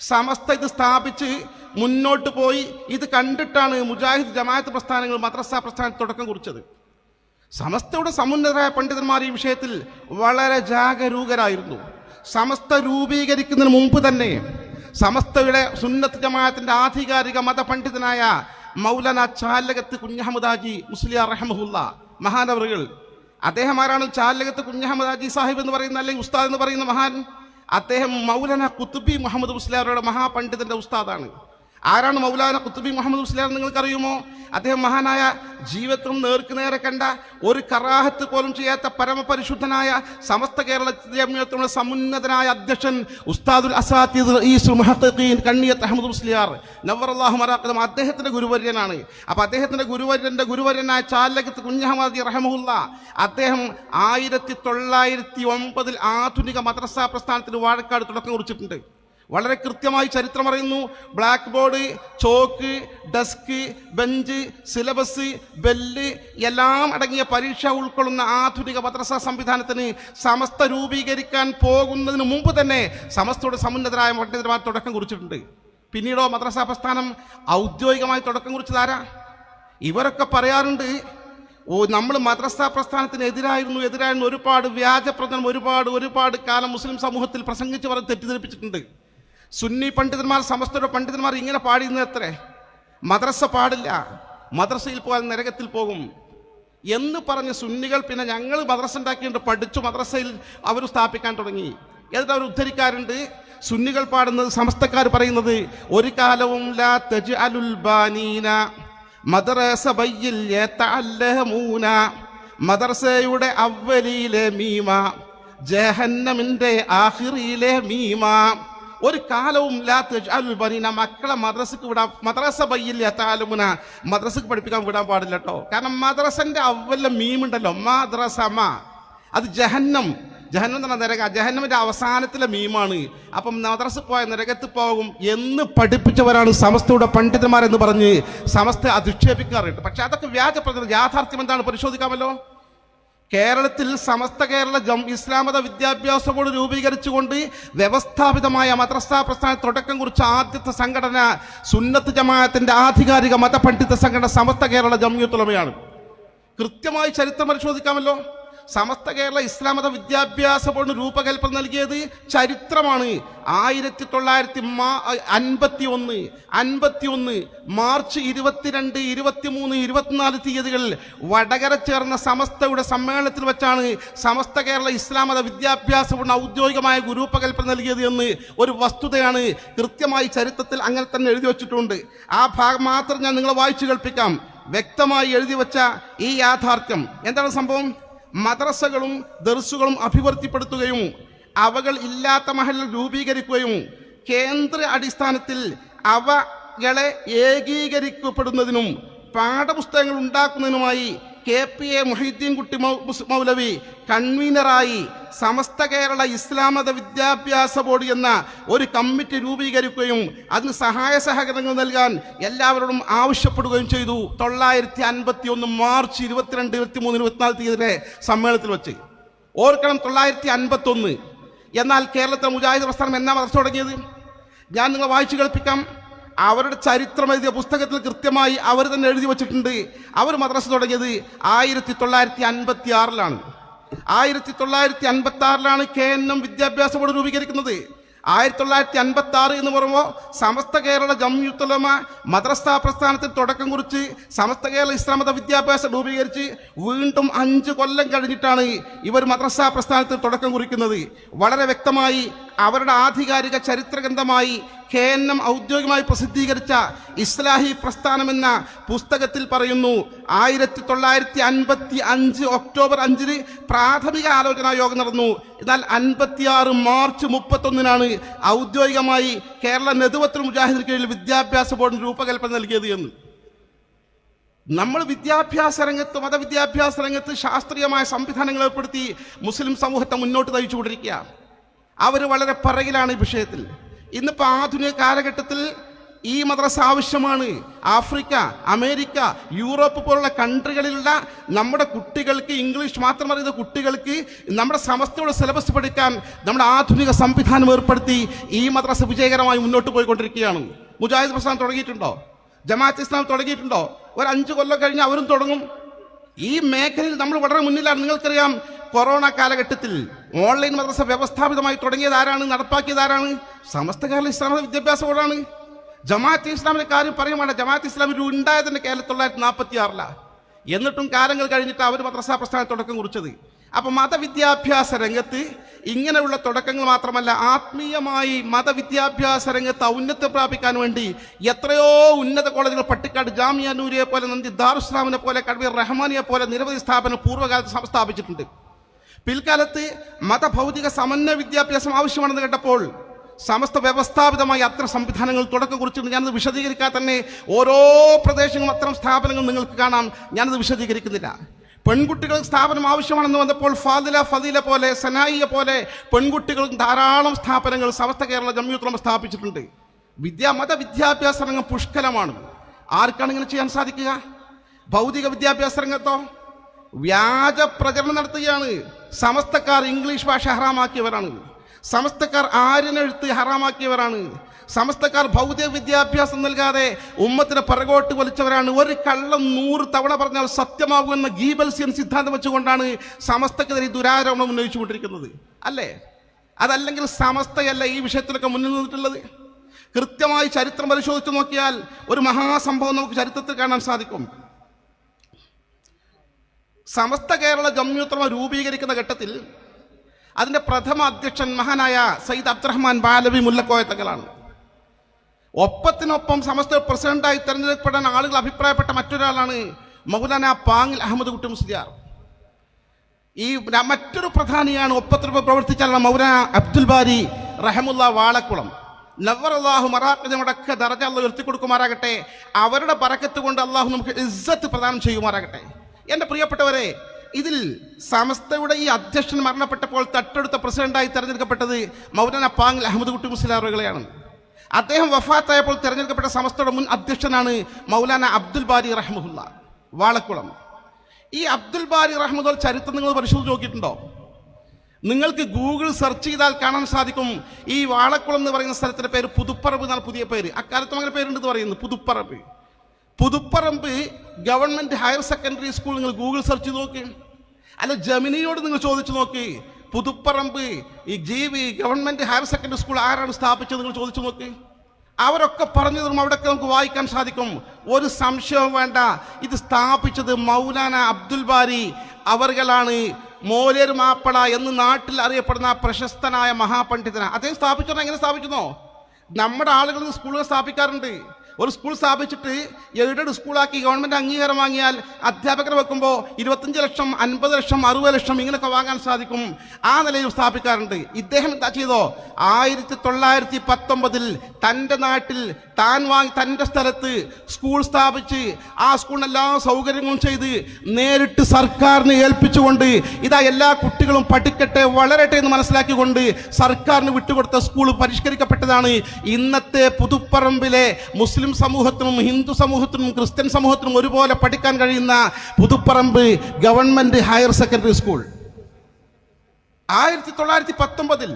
സമസ്ത ഇത് സ്ഥാപിച്ച് മുന്നോട്ട് പോയി. ഇത് കണ്ടിട്ടാണ് മുജാഹിദ് ജമാഅത്ത് പ്രസ്ഥാനങ്ങൾ മദ്രസ പ്രസ്ഥാനം തുടക്കം കുറിച്ചത്. സമസ്തയുടെ സമുന്നതരായ പണ്ഡിതന്മാർ ഈ വിഷയത്തിൽ വളരെ ജാഗരൂകരായിരുന്നു. സമസ്ത രൂപീകരിക്കുന്നതിന് മുമ്പ് തന്നെ സമസ്തയുടെ സുന്നത്ത് ജമാഅത്തിന്റെ ആധികാരിക മതപണ്ഡിതനായ മൗലാന ചാലകത്ത് കുഞ്ഞഹമ്മദാജി മുസ്ലിയാർ റഹമുല്ല മഹാനവറുകൾ. അദ്ദേഹം ആരാണ് ചാലകത്ത് കുഞ്ഞഹമ്മദാജി സാഹിബ് എന്ന് പറയുന്ന അല്ലെങ്കിൽ ഉസ്താദ് എന്ന് പറയുന്ന മഹാൻ. അദ്ദേഹം മൗലാന കുത്തുബി മുഹമ്മദ് മുസ്ലിയാറുടെ മഹാപണ്ഡിതന്റെ ഉസ്താദാണ്. ആരാണ് മൗലാന കുത്തുബി മുഹമ്മദ് ഉസ്ലാൻ നിങ്ങൾക്കറിയുമോ? അദ്ദേഹം മഹാനായ ജീവിതം നേർക്കുനേരെ കണ്ട ഒരു കറാഹത്ത് പോലും ചെയ്യാത്ത പരമപരിശുദ്ധനായ സമസ്ത കേരള ജമിയത്തിനുള്ള സമുന്നതനായ അധ്യക്ഷൻ ഉസ്താദുൽ മുഹത്തഖീൻ കണ്ണിയത്ത് അഹമ്മദ് മുസ്ലിയാർ നവറല്ലാഹു ഗുരുവര്യനാണ്. അപ്പൊ അദ്ദേഹത്തിന്റെ ഗുരുവര്യന്റെ ഗുരുവര്യനായ ചാലകത്ത് കുഞ്ഞഹമ്മദ് റഹമുല്ല അദ്ദേഹം ആയിരത്തി തൊള്ളായിരത്തി ഒമ്പതിൽ ആധുനിക മദ്രസാ പ്രസ്ഥാനത്തിന് വാഴക്കാട് തുടക്കം കുറിച്ചിട്ടുണ്ട്. വളരെ കൃത്യമായി ചരിത്രം അറിയുന്നു. Blackboard chalk desk bench syllabus bell എല്ലാം അടങ്ങിയ പരീക്ഷ ഉൾക്കൊള്ളുന്ന ആധുനിക മദ്രസാ സംവിധാനത്തിന് സമസ്ത രൂപീകരിക്കാൻ പോകുന്നതിന് മുമ്പ് തന്നെ സമസ്തയുടെ സമുന്നതരായ പണ്ഡിതന്മാർ തുടക്കം കുറിച്ചിട്ടുണ്ട്. പിന്നീടോ മദ്രസാ പ്രസ്ഥാനം ഔദ്യോഗികമായി തുടക്കം കുറിച്ചതാരാ ഇവരൊക്കെ പറയാറുണ്ട് ഓ നമ്മൾ മദ്രസ പ്രസ്ഥാനത്തിന് എതിരായിരുന്നു എതിരായിരുന്നു ഒരുപാട് വ്യാജപ്രചനം ഒരുപാട് ഒരുപാട് കാലം മുസ്ലിം സമൂഹത്തിൽ പ്രസംഗിച്ച് പറഞ്ഞ് തെറ്റിദ്ധരിപ്പിച്ചിട്ടുണ്ട്. സുന്നി പണ്ഡിതന്മാർ സമസ്തയുടെ പണ്ഡിതന്മാർ ഇങ്ങനെ പാടിയിരുന്നത് എത്രേ? മദ്രസ പാടില്ല. മദ്രസയിൽ പോയാൽ നരകത്തിൽ പോകും. എന്ന് പറഞ്ഞ് സുന്നികൾ പിന്നെ ഞങ്ങൾ മദ്രസ ഉണ്ടാക്കിയിട്ട് പഠിച്ചു മദ്രസയിൽ അവർ സ്ഥാപിക്കാൻ തുടങ്ങി. എന്നിട്ട് അവർ ഉദ്ധരിക്കാറുണ്ട്. സുന്നികൾ പാടുന്നത് സമസ്തക്കാർ പറയുന്നത് ഒരു കാലവും ലാ തജ്അലുൽ ബാനീന മദ്രസ ബയ്യിൽ യതഅല്ലമൂന മദർസയുടെ അവലിയിലെ മീമ ജഹന്നമിന്റെ ആഹിറിയിലെ മീമ ഒരു കാലവും ബനീന മക്കളെ മദ്രസക്ക് വിടാൻ മദ്രസ ബയ്യിൽ താലുമുന മദ്രസക്ക് പഠിപ്പിക്കാൻ വിടാൻ പാടില്ല കേട്ടോ കാരണം മദ്രസന്റെ അവല്ല മീമുണ്ടല്ലോ മദ്രസമ. അത് ജഹന്നം. ജഹന്നം എന്ന് പറഞ്ഞാൽ നരക. ജഹന്നമിന്റെ അവസാനത്തിലെ മീമാണ്. അപ്പം മദ്രസ പോയ നരകത്ത് പോകും എന്ന് പഠിപ്പിച്ചവരാണ് സമസ്തയുടെ പണ്ഡിതന്മാരെന്ന് പറഞ്ഞ് സമസ്ത അധിക്ഷേപിക്കാറുണ്ട്. പക്ഷെ അതൊക്കെ വ്യാജ യാഥാർത്ഥ്യം എന്താണ്? പരിശോധിക്കാമല്ലോ. കേരളത്തിൽ സമസ്ത കേരള ജം ഇസ്ലാമത വിദ്യാഭ്യാസ ബോർഡ് രൂപീകരിച്ചുകൊണ്ട് വ്യവസ്ഥാപിതമായ മദ്രസാ പ്രസ്ഥാന തുടക്കം കുറിച്ച ആദ്യത്തെ സംഘടന സുന്നത്ത് ജമാഅത്തിന്റെ ആധികാരിക മതപണ്ഡിത സംഘടന സമസ്ത കേരള ജമ്യത്തുലമയാണ് കൃത്യമായി ചരിത്രം പരിശോധിക്കാമല്ലോ? സമസ്ത കേരള ഇസ്ലാം മത വിദ്യാഭ്യാസ ബോർഡിന് രൂപകൽപ്പന നൽകിയത് ചരിത്രമാണ്. ആയിരത്തി തൊള്ളായിരത്തി അൻപത്തി ഒന്ന് അൻപത്തി ഒന്ന് മാർച്ച് ഇരുപത്തിരണ്ട് ഇരുപത്തിമൂന്ന് ഇരുപത്തിനാല് തീയതികളിൽ വടകര ചേർന്ന സമസ്തയുടെ സമ്മേളനത്തിൽ വെച്ചാണ് സമസ്ത കേരള ഇസ്ലാം മത വിദ്യാഭ്യാസ ബോർഡിന് ഔദ്യോഗികമായ രൂപകൽപ്പന നൽകിയത് എന്ന് ഒരു വസ്തുതയാണ് കൃത്യമായി ചരിത്രത്തിൽ അങ്ങനെ തന്നെ എഴുതി വച്ചിട്ടുണ്ട്. ആ ഭാഗം മാത്രം ഞാൻ നിങ്ങളെ വായിച്ചു കേൾപ്പിക്കാം. വ്യക്തമായി എഴുതി വച്ച ഈ യാഥാർത്ഥ്യം. എന്താണ് സംഭവം? മദ്രസകളും ദർസുകളും അഭിവൃദ്ധിപ്പെടുത്തുകയും അവകൾ ഇല്ലാത്ത മഹൽ രൂപീകരിക്കുകയും കേന്ദ്ര അടിസ്ഥാനത്തിൽ അവകളെ ഏകീകരിക്കപ്പെടുന്നതിനും പാഠപുസ്തകങ്ങൾ ഉണ്ടാക്കുന്നതിനുമായി K P A Moideen Kutty Moulavi കൺവീനറായി Samastha Kerala ഇസ്ലാം മത വിദ്യാഭ്യാസ ബോർഡ് എന്ന ഒരു കമ്മിറ്റി രൂപീകരിക്കുകയും അതിന് സഹായ സഹകരണങ്ങൾ നൽകാൻ എല്ലാവരോടും ആവശ്യപ്പെടുകയും ചെയ്തു. തൊള്ളായിരത്തി അൻപത്തി ഒന്ന് മാർച്ച് ഇരുപത്തിരണ്ട് ഇരുപത്തി മൂന്ന് ഇരുപത്തിനാല് തീയതിയിലെ സമ്മേളനത്തിൽ വെച്ച്. ഓർക്കണം തൊള്ളായിരത്തി അൻപത്തി ഒന്ന് എന്നാൽ കേരളത്തിലെ മുജാഹിദ് പ്രസ്ഥാനം എന്നാ മദ്രസ തുടങ്ങിയത്? ഞാൻ നിങ്ങൾ വായിച്ചു കേൾപ്പിക്കാം. അവരുടെ ചരിത്രം എഴുതിയ പുസ്തകത്തിൽ കൃത്യമായി അവർ തന്നെ എഴുതി വച്ചിട്ടുണ്ട്. അവർ മദ്രസ തുടങ്ങിയത് ആയിരത്തി തൊള്ളായിരത്തി അൻപത്തി ആറിലാണ് ആയിരത്തി തൊള്ളായിരത്തി അൻപത്തി ആറിലാണ് കെ എൻ എം വിദ്യാഭ്യാസ ബോർഡ് രൂപീകരിക്കുന്നത്. ആയിരത്തി തൊള്ളായിരത്തി അൻപത്തി ആറ് എന്ന് പറയുമ്പോൾ സമസ്ത കേരള ജംയുത്തുലമ മദ്രസ പ്രസ്ഥാനത്തിന് തുടക്കം കുറിച്ച് സമസ്ത കേരള ഇസ്ലാമത വിദ്യാഭ്യാസം രൂപീകരിച്ച് വീണ്ടും അഞ്ച് കൊല്ലം കഴിഞ്ഞിട്ടാണ് ഇവർ മദ്രസ പ്രസ്ഥാനത്തിന് തുടക്കം കുറിക്കുന്നത്. വളരെ വ്യക്തമായി അവരുടെ ആധികാരിക ചരിത്ര ഗ്രന്ഥമായി കെ എൻ എം ഔദ്യോഗികമായി പ്രസിദ്ധീകരിച്ച ഇസ്ലാഹി പ്രസ്ഥാനം എന്ന പുസ്തകത്തിൽ പറയുന്നു ആയിരത്തി തൊള്ളായിരത്തി അൻപത്തി അഞ്ച് ഒക്ടോബർ അഞ്ചിന് പ്രാഥമിക ആലോചനാ യോഗം നടന്നു. എന്നാൽ അൻപത്തിയാറ് മാർച്ച് മുപ്പത്തൊന്നിനാണ് ഔദ്യോഗികമായി കേരള നെതുവത്തുൽ മുജാഹിദിന് കീഴിൽ വിദ്യാഭ്യാസ ബോർഡിന് രൂപകൽപ്പന നൽകിയത് എന്ന്. നമ്മൾ വിദ്യാഭ്യാസ രംഗത്ത് മതവിദ്യാഭ്യാസ രംഗത്ത് ശാസ്ത്രീയമായ സംവിധാനങ്ങൾ ഏർപ്പെടുത്തി മുസ്ലിം സമൂഹത്തെ മുന്നോട്ട് നയിച്ചുകൊണ്ടിരിക്കുക അവർ വളരെ പിറകിലാണ് ഈ വിഷയത്തിൽ. ഇന്നിപ്പോൾ ആധുനിക കാലഘട്ടത്തിൽ ഈ മദ്രസ ആവശ്യമാണ്. ആഫ്രിക്ക അമേരിക്ക യൂറോപ്പ് പോലുള്ള കൺട്രികളിലുള്ള നമ്മുടെ കുട്ടികൾക്ക് ഇംഗ്ലീഷ് മാത്രം അറിയുന്ന കുട്ടികൾക്ക് നമ്മുടെ സമസ്തയുടെ സിലബസ് പഠിക്കാൻ നമ്മുടെ ആധുനിക സംവിധാനം ഏർപ്പെടുത്തി ഈ മദ്രസ വിജയകരമായി മുന്നോട്ട് പോയിക്കൊണ്ടിരിക്കുകയാണ്. മുജാഹിദ് പ്രസ്ഥാനം തുടങ്ങിയിട്ടുണ്ടോ? ജമാഅത്ത് ഇസ്ലാം തുടങ്ങിയിട്ടുണ്ടോ? ഒരു അഞ്ച് കൊല്ലം കഴിഞ്ഞ് അവരും തുടങ്ങും. ഈ മേഖലയിൽ നമ്മൾ വളരെ മുന്നിലാണ്. നിങ്ങൾക്കറിയാം കൊറോണ കാലഘട്ടത്തിൽ ഓൺലൈൻ മദ്രസ വ്യവസ്ഥാപിതമായി തുടങ്ങിയത് ആരാണ് നടപ്പാക്കിയത് ആരാണ്? സമസ്ത കേരള ഇസ്ലാമിക വിദ്യാഭ്യാസ ബോർഡാണ്. ജമാഅത്ത് ഇസ്ലാമിന്റെ കാര്യം പറയുമാണ് ജമാഅത്ത് ഇസ്ലാം ഒരു ഉണ്ടായതിന്റെ കേരളത്തിൽ തൊള്ളായിരത്തി നാൽപ്പത്തി ആറിലാണ് എന്നിട്ടും കാലങ്ങൾ കഴിഞ്ഞിട്ട് അവർ മദ്രസ പ്രസ്ഥാനം തുടക്കം കുറിച്ചത് അപ്പൊ മതവിദ്യാഭ്യാസ രംഗത്ത് ഇങ്ങനെയുള്ള തുടക്കങ്ങൾ മാത്രമല്ല ആത്മീയമായി മതവിദ്യാഭ്യാസ രംഗത്ത് ഔന്നത്യം പ്രാപിക്കാൻ വേണ്ടി എത്രയോ ഉന്നത കോളേജുകൾ പട്ടിക്കാട് ജാമിയ നൂരിയെ പോലെ നന്ദി ദാറുസ്ലാമിനെ പോലെ കടവീർ റഹ്മാനിയെ പോലെ നിരവധി സ്ഥാപനം പൂർവകാലത്ത് സ്ഥാപിച്ചിട്ടുണ്ട്. പിൽക്കാലത്ത് മതഭൗതിക സമന്വയ വിദ്യാഭ്യാസം ആവശ്യമാണെന്ന് കേട്ടപ്പോൾ സമസ്ത വ്യവസ്ഥാപിതമായി അത്തരം സംവിധാനങ്ങൾ തുടക്കം കുറിച്ചിട്ട് ഞാനത് വിശദീകരിക്കാൻ തന്നെ ഓരോ പ്രദേശങ്ങളും അത്തരം സ്ഥാപനങ്ങൾ നിങ്ങൾക്ക് കാണാം. ഞാനത് വിശദീകരിക്കുന്നില്ല. പെൺകുട്ടികൾ സ്ഥാപനം ആവശ്യമാണെന്ന് വന്നപ്പോൾ ഫാദില ഫദീല പോലെ സനായിയെ പോലെ പെൺകുട്ടികൾ ധാരാളം സ്ഥാപനങ്ങൾ സമസ്ത കേരള ജമ്യൂത്രം സ്ഥാപിച്ചിട്ടുണ്ട്. വിദ്യാ മത വിദ്യാഭ്യാസ രംഗം പുഷ്കലമാണ്. ആർക്കാണ് ഇങ്ങനെ ചെയ്യാൻ സാധിക്കുക? ഭൗതിക വിദ്യാഭ്യാസ രംഗത്തോ? വ്യാജ പ്രചരണം നടത്തുകയാണ്. സമസ്തക്കാർ ഇംഗ്ലീഷ് ഭാഷ ഹറാമാക്കിയവരാണ്. സമസ്തക്കാർ ആരിനെഴുത്ത് ഹറാമാക്കിയവരാണ്? സമസ്തക്കാർ ഭൗതിക വിദ്യാഭ്യാസം നൽകാതെ ഉമ്മത്തിനെ പിറകോട്ട് വലിച്ചവരാണ്. ഒരു കള്ളം നൂറ് തവണ പറഞ്ഞാൽ സത്യമാകുമെന്ന ഗീബൽസ്യൻ സിദ്ധാന്തം വെച്ചുകൊണ്ടാണ് സമസ്തക്കെതിരെ ദുരാരോപണം ഉന്നയിച്ചുകൊണ്ടിരിക്കുന്നത്. അല്ലേ? അതല്ലെങ്കിൽ സമസ്തയല്ല ഈ വിഷയത്തിലൊക്കെ മുന്നിൽ നിന്നിട്ടുള്ളത്? കൃത്യമായി ചരിത്രം പരിശോധിച്ച് നോക്കിയാൽ ഒരു മഹാസംഭവം നമുക്ക് ചരിത്രത്തിൽ കാണാൻ സാധിക്കും. സമസ്ത കേരള ജമ്യൂത്രമ രൂപീകരിക്കുന്ന ഘട്ടത്തിൽ അതിന്റെ പ്രഥമ അധ്യക്ഷൻ മഹാനായ സയ്യിദ് അബ്ദുറഹ്മാൻ ബാലവി മുല്ലക്കോയ തങ്ങളാണ് ഒപ്പത്തിനൊപ്പം സമസ്ത പ്രസിഡന്റായി തെരഞ്ഞെടുക്കപ്പെടാൻ ആളുകൾ അഭിപ്രായപ്പെട്ട മറ്റൊരാളാണ് മൗലാന പാങ്ങിൽ അഹമ്മദ് കുട്ടി മുസ്ലിയാർ. ഈ മറ്റൊരു പ്രധാനിയാണ് ഒപ്പത്തിനൊപ്പം പ്രവർത്തിച്ചാലുള്ള മൗലാന അബ്ദുൽ ബാരി റഹമുല്ല വാളക്കുളം. നവർ അള്ളാഹു മറാഖിനോടൊക്കെ ദർജ ഉയർത്തി കൊടുക്കുമാറാകട്ടെ അവരുടെ പറക്കത്ത് കൊണ്ട് അള്ളാഹു നമുക്ക് ഇസ്സത്ത് പ്രദാനം ചെയ്യുമാറാകട്ടെ. എന്റെ പ്രിയപ്പെട്ടവരെ ഇതിൽ സമസ്തയുടെ ഈ അധ്യക്ഷൻ മരണപ്പെട്ടപ്പോൾ തട്ടെടുത്ത പ്രസിഡന്റായി തെരഞ്ഞെടുക്കപ്പെട്ടത് മൗലാന പാങ്ങിൽ അഹമ്മദ് കുട്ടി മുസ്ലിയാറുകളെയാണ് അദ്ദേഹം വഫാത്തായപ്പോൾ തെരഞ്ഞെടുക്കപ്പെട്ട സമസ്തയുടെ മുൻ അധ്യക്ഷനാണ് മൗലാന അബ്ദുൽ ബാരി റഹ്മുല്ല വാളക്കുളം. ഈ അബ്ദുൽ ബാരി റഹ്മുദൽ ചരിത്രം നിങ്ങൾ പരിശോധിച്ച് നോക്കിയിട്ടുണ്ടോ? നിങ്ങൾക്ക് ഗൂഗിൾ സെർച്ച് ചെയ്താൽ കാണാൻ സാധിക്കും ഈ വാളക്കുളം എന്ന് പറയുന്ന സ്ഥലത്തിന്റെ പേര് പുതുപ്പറമ്പ് എന്നാണ് പുതിയ പേര്. അക്കാലത്തും അങ്ങനെ പേരുണ്ടെന്ന് പറയുന്നു Puthuparamba. Puthuparamba government higher secondary school നിങ്ങൾ ഗൂഗിൾ സെർച്ച് നോക്ക്. അല്ല ജമിനിയോട് നിങ്ങൾ ചോദിച്ചു നോക്കി. പുതുപ്പറമ്പ് ഈ G V government higher secondary school ആരാണ് സ്ഥാപിച്ചത് നിങ്ങൾ ചോദിച്ചു നോക്ക്. അവരൊക്കെ പറഞ്ഞു തരും അവിടെയൊക്കെ നമുക്ക് വായിക്കാൻ സാധിക്കും. ഒരു സംശയവും വേണ്ട. ഇത് സ്ഥാപിച്ചത് മൗലാന അബ്ദുൽ ബാരി അവർകളാണ് മോലേർ മാപ്പള എന്ന് നാട്ടിൽ അറിയപ്പെടുന്ന പ്രശസ്തനായ മഹാപണ്ഡിതന. അദ്ദേഹം സ്ഥാപിച്ചോ? എങ്ങനെ സ്ഥാപിക്കുന്നോ നമ്മുടെ ആളുകൾ സ്കൂളുകൾ സ്ഥാപിക്കാറുണ്ട്. ഒരു സ്കൂൾ സ്ഥാപിച്ചിട്ട് എയ്ഡഡ് സ്കൂളാക്കി ഗവൺമെന്റ് അംഗീകാരം വാങ്ങിയാൽ അധ്യാപകർ വെക്കുമ്പോൾ ഇരുപത്തഞ്ച് ലക്ഷം അൻപത് ലക്ഷം അറുപത് ലക്ഷം ഇങ്ങനെയൊക്കെ വാങ്ങാൻ സാധിക്കും. ആ നിലയിൽ സ്ഥാപിക്കാറുണ്ട്. ഇദ്ദേഹം എന്താ ചെയ്തോ? ആയിരത്തി തൊള്ളായിരത്തി പത്തൊമ്പതിൽ തന്റെ നാട്ടിൽ താൻ വാങ്ങി തന്റെ സ്ഥലത്ത് സ്കൂൾ സ്ഥാപിച്ച് ആ സ്കൂളിന് എല്ലാ സൗകര്യങ്ങളും ചെയ്ത് നേരിട്ട് സർക്കാരിന് ഏൽപ്പിച്ചുകൊണ്ട് ഇതാ എല്ലാ കുട്ടികളും പഠിക്കട്ടെ വളരട്ടെ എന്ന് മനസ്സിലാക്കിക്കൊണ്ട് സർക്കാരിന് വിട്ടുകൊടുത്ത സ്കൂൾ പരിഷ്കരിക്കപ്പെട്ടതാണ്. ഇന്നത്തെ പുതുപ്പറമ്പിലെ മുസ്ലിം സമൂഹത്തിനും ഹിന്ദു സമൂഹത്തിനും ക്രിസ്ത്യൻ സമൂഹത്തിനും ഒരുപോലെ പഠിക്കാൻ കഴിയുന്ന Puthuparamba government higher secondary school. ആയിരത്തി തൊള്ളായിരത്തി പത്തൊമ്പതിൽ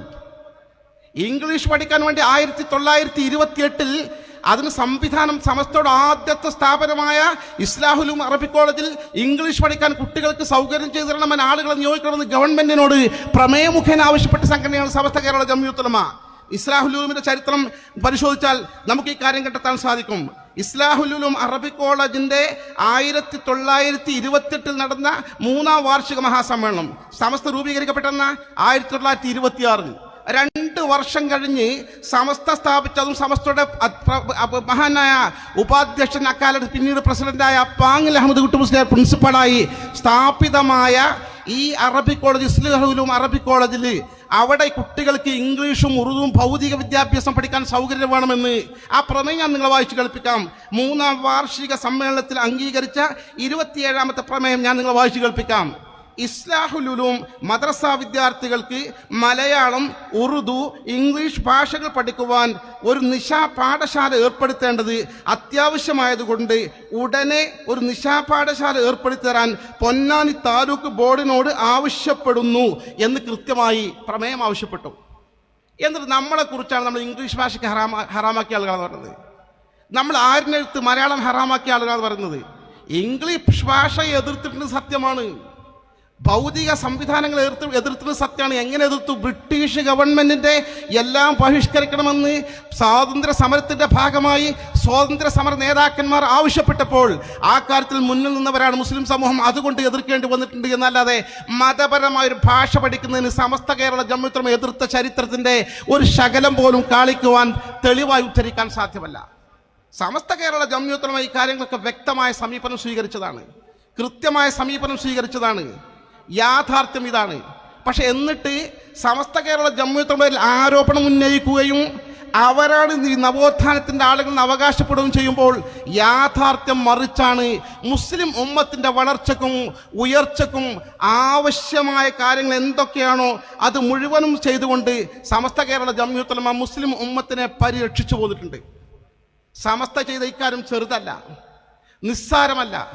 ഇംഗ്ലീഷ് പഠിക്കാൻ വേണ്ടി ആയിരത്തി തൊള്ളായിരത്തി ഇരുപത്തിയെട്ടിൽ അതിന് സംവിധാനം സമസ്തയുടെ ആദ്യത്തെ സ്ഥാപനമായ ഇസ്ലാഹുലും അറബിക് കോളേജിൽ ഇംഗ്ലീഷ് പഠിക്കാൻ കുട്ടികൾക്ക് സൗകര്യം ചെയ്തു തരണമെന്ന് ആളുകളെ നിയോഗിക്കണമെന്ന് ഗവൺമെന്റിനോട് പ്രമേയമുഖേന ആവശ്യപ്പെട്ട സംഘടനയാണ് സമസ്ത കേരള ജമ്മിയുത്തലമ ഇസ്ലാഹുലൂമിന്റെ ചരിത്രം പരിശോധിച്ചാൽ നമുക്ക് ഈ കാര്യം കണ്ടെത്താൻ സാധിക്കും. ഇസ്ലാഹുലൂലും അറബിക് കോളേജിന്റെ ആയിരത്തി തൊള്ളായിരത്തി ഇരുപത്തെട്ടിൽ നടന്ന മൂന്നാം വാർഷിക മഹാസമ്മേളനം. സമസ്ത രൂപീകരിക്കപ്പെട്ടെന്ന ആയിരത്തി തൊള്ളായിരത്തി ഇരുപത്തി ആറിൽ രണ്ട് വർഷം കഴിഞ്ഞ് സമസ്ത സ്ഥാപിച്ചതും സമസ്തയുടെ മഹാനായ ഉപാധ്യക്ഷൻ അക്കാലത്ത് പിന്നീട് പ്രസിഡന്റായ പാങ്ങിൽ അഹമ്മദ് കുട്ടി മുസ്ലിയാർ പ്രിൻസിപ്പളായി സ്ഥാപിതമായ ഈ അറബി കോളേജ് ഇസ്ലിഹുലും അറബി കോളേജിൽ അവിടെ കുട്ടികൾക്ക് ഇംഗ്ലീഷും ഉറുദും ഭൗതിക വിദ്യാഭ്യാസം പഠിക്കാൻ സൗകര്യം വേണമെന്ന് ആ പ്രമേയം ഞാൻ നിങ്ങളെ വായിച്ചു കേൾപ്പിക്കാം. മൂന്നാം വാർഷിക സമ്മേളനത്തിൽ അംഗീകരിച്ച ഇരുപത്തിയേഴാമത്തെ പ്രമേയം ഞാൻ നിങ്ങളെ വായിച്ചു കേൾപ്പിക്കാം. ഇസ്ലാഹുലുലും മദ്രസ വിദ്യാർത്ഥികൾക്ക് മലയാളം ഉറുദു ഇംഗ്ലീഷ് ഭാഷകൾ പഠിക്കുവാൻ ഒരു നിശാ പാഠശാല ഏർപ്പെടുത്തേണ്ടത് അത്യാവശ്യമായതുകൊണ്ട് ഉടനെ ഒരു നിശാ പാഠശാല ഏർപ്പെടുത്തി തരാൻ പൊന്നാനി താലൂക്ക് ബോർഡിനോട് ആവശ്യപ്പെടുന്നു എന്ന് കൃത്യമായി പ്രമേയം ആവശ്യപ്പെട്ടു. എന്നിട്ട് നമ്മളെക്കുറിച്ചാണ് നമ്മൾ ഇംഗ്ലീഷ് ഭാഷയ്ക്ക് ഹറാമ ഹറാമാക്കിയ ആളുകളാണ് പറയുന്നത് നമ്മൾ ആരിനെടുത്ത് മലയാളം ഹറാമാക്കിയ ആളുകളാണ് പറയുന്നത് ഇംഗ്ലീഷ് ഭാഷയെ എതിർത്തിട്ടുണ്ട് സത്യമാണ്. ഭൗതിക സംവിധാനങ്ങൾ എതിർത്ത് എതിർത്തത് സത്യമാണ്. എങ്ങനെ എതിർത്തു? ബ്രിട്ടീഷ് ഗവൺമെന്റിന്റെ എല്ലാം ബഹിഷ്കരിക്കണമെന്ന് സ്വാതന്ത്ര്യ സമരത്തിന്റെ ഭാഗമായി സ്വാതന്ത്ര്യ സമര നേതാക്കന്മാർ ആവശ്യപ്പെട്ടപ്പോൾ ആ കാര്യത്തിൽ മുന്നിൽ നിന്നവരാണ് മുസ്ലിം സമൂഹം അതുകൊണ്ട് എതിർക്കേണ്ടി വന്നിട്ടുണ്ട് എന്നല്ലാതെ മതപരമായ ഒരു ഭാഷ പഠിക്കുന്നതിന് സമസ്ത കേരള ജമ്മിത്രം എതിർത്ത ചരിത്രത്തിന്റെ ഒരു ശകലം പോലും കാണിക്കുവാൻ തെളിവായി ഉദ്ധരിക്കാൻ സാധ്യമല്ല. സമസ്ത കേരള ജമ്മിത്രം ഈ കാര്യങ്ങളൊക്കെ വ്യക്തമായ സമീപനം സ്വീകരിച്ചതാണ്. കൃത്യമായ സമീപനം സ്വീകരിച്ചതാണ്. യാഥാർത്ഥ്യം ഇതാണ്. പക്ഷെ എന്നിട്ട് സമസ്ത കേരള ജമ്മിയുത്തലമയിൽ ആരോപണം ഉന്നയിക്കുകയും അവരാണ് നവോത്ഥാനത്തിന്റെ ആളുകൾ അവകാശപ്പെടുകയും ചെയ്യുമ്പോൾ യാഥാർത്ഥ്യം മറിച്ചാണ് മുസ്ലിം ഉമ്മത്തിന്റെ വളർച്ചക്കും ഉയർച്ചക്കും ആവശ്യമായ കാര്യങ്ങൾ എന്തൊക്കെയാണോ അത് മുഴുവനും ചെയ്തുകൊണ്ട് സമസ്ത കേരള ജമ്മിയുത്തലമ മുസ്ലിം ഉമ്മത്തിനെ പരിരക്ഷിച്ചു പോന്നിട്ടുണ്ട്. സമസ്ത ചെയ്ത ഇക്കാര്യം ചെറുതല്ല നിസ്സാരമല്ല